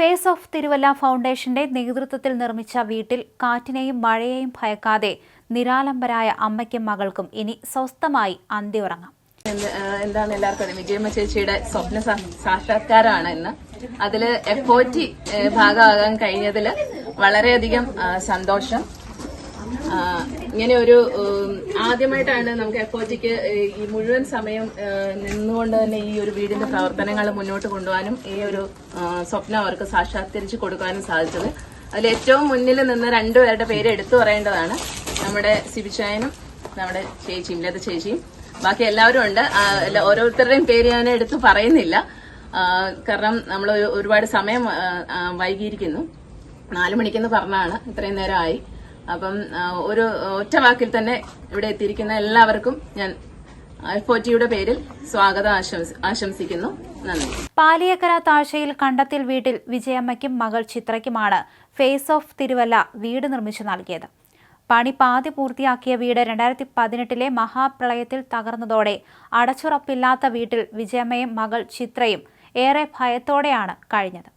Face of Thiruvalla ഫൗണ്ടേഷന്റെ നേതൃത്വത്തിൽ നിർമ്മിച്ച വീട്ടിൽ കാറ്റിനെയും മഴയെയും ഭയക്കാതെ നിരാലംബരായ അമ്മയ്ക്കും മകൾക്കും ഇനി സ്വസ്ഥമായി എന്ത്, എന്താണ് എല്ലാവർക്കും വിജയമ്മ ചേച്ചിയുടെ സ്വപ്ന സാക്ഷാത്കാരമാണ് ഇന്ന്. അതിൽ എഫ് ഒ ടി ഭാഗമാകാൻ കഴിഞ്ഞതിൽ വളരെയധികം സന്തോഷം. ഇങ്ങനെ ഒരു ആദ്യമായിട്ടാണ് നമുക്ക് എഫ് ഒ ജിക്ക് ഈ മുഴുവൻ സമയം നിന്നുകൊണ്ട് തന്നെ ഈ ഒരു വീടിന്റെ പ്രവർത്തനങ്ങൾ മുന്നോട്ട് കൊണ്ടുപോകാനും ഈ ഒരു സ്വപ്നം അവർക്ക് സാക്ഷാത്കരിച്ച് കൊടുക്കാനും സാധിച്ചത്. അതിൽ ഏറ്റവും മുന്നിൽ നിന്ന് രണ്ടുപേരുടെ പേര് എടുത്തു പറയേണ്ടതാണ്. നമ്മുടെ സിബിശായനും നമ്മുടെ ചേച്ചിയും ലത ചേച്ചിയും. ബാക്കി എല്ലാവരും ഉണ്ട്. ഓരോരുത്തരുടെയും പേര് ഞാൻ എടുത്തു പറയുന്നില്ല. കാരണം നമ്മൾ ഒരുപാട് സമയം വൈകിയിരിക്കുന്നു. നാലു മണിക്കെന്ന് പറഞ്ഞാണ് ഇത്രയും നേരമായി. അപ്പം ഒരു ഒറ്റ വാക്കിൽ തന്നെ ഇവിടെ എത്തിയിരിക്കുന്ന എല്ലാവർക്കും ഞാൻ പേരിൽ സ്വാഗതം ആശംസിക്കുന്നു. നന്ദി. പാലിയക്കര താഴ്ചയിൽ കണ്ടത്തിൽ വീട്ടിൽ വിജയമ്മയ്ക്കും മകൾ ചിത്രയ്ക്കുമാണ് ഫേസ് ഓഫ് തിരുവല്ല വീട് നിർമ്മിച്ചു നൽകിയത്. പണി പാതി പൂർത്തിയാക്കിയ വീട് രണ്ടായിരത്തി പതിനെട്ടിലെ മഹാപ്രളയത്തിൽ തകർന്നതോടെ അടച്ചുറപ്പില്ലാത്ത വീട്ടിൽ വിജയമ്മയും മകൾ ചിത്രയും ഏറെ ഭയത്തോടെയാണ് കഴിഞ്ഞത്.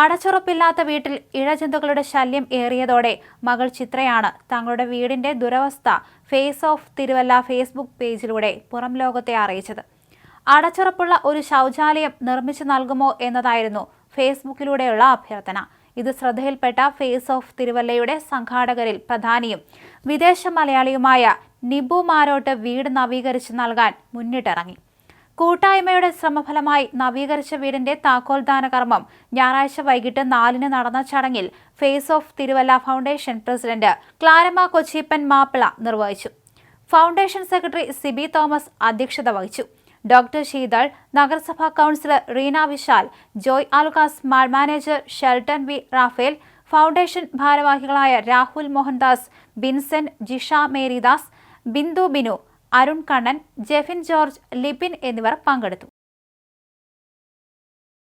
അടച്ചുറപ്പില്ലാത്ത വീട്ടിൽ ഇഴജന്തുക്കളുടെ ശല്യം ഏറിയതോടെ മകൾ ചിത്രയാണ്. തങ്ങളുടെ വീടിന്റെ ദുരവസ്ഥ ഫേസ് ഓഫ് തിരുവല്ല ഫേസ്ബുക്ക് പേജിലൂടെ പുറം ലോകത്തെ അറിയിച്ചത്. അടച്ചുറപ്പുള്ള ഒരു ശൗചാലയം നിർമ്മിച്ചു നൽകുമോ എന്നതായിരുന്നു ഫേസ്ബുക്കിലൂടെയുള്ള അഭ്യർത്ഥന. ഇത് ശ്രദ്ധയിൽപ്പെട്ട ഫേസ് ഓഫ് തിരുവല്ലയുടെ സംഘാടകരിൽ പ്രധാനിയും വിദേശ മലയാളിയുമായ നിബു മാരോട്ട് വീട് നവീകരിച്ച് നൽകാൻ മുന്നിട്ടിറങ്ങി. കൂട്ടായ്മയുടെ ശ്രമഫലമായി നവീകരിച്ച വീടിന്റെ താക്കോൽദാന കർമ്മം ഞായറാഴ്ച വൈകിട്ട് നാലിന് നടന്ന ചടങ്ങിൽ face of Thiruvalla foundation president Claramma Kochippan Mappila നിർവഹിച്ചു. ഫൗണ്ടേഷൻ സെക്രട്ടറി സിബി തോമസ് അധ്യക്ഷത വഹിച്ചു. ഡോക്ടർ ശീതൾ നഗരസഭാ councillor Reena Vishal Joy Alukkas mall manager Shelton V Raphael foundation ഭാരവാഹികളായ രാഹുൽ മോഹൻദാസ് ബിൻസെന്റ് ജിഷ മേരിദാസ് ബിന്ദു ബിനു അരുൺ കണ്ണൻ ജെഫിൻ ജോർജ് ലിബിൻ എന്നിവർ പങ്കെടുത്തു.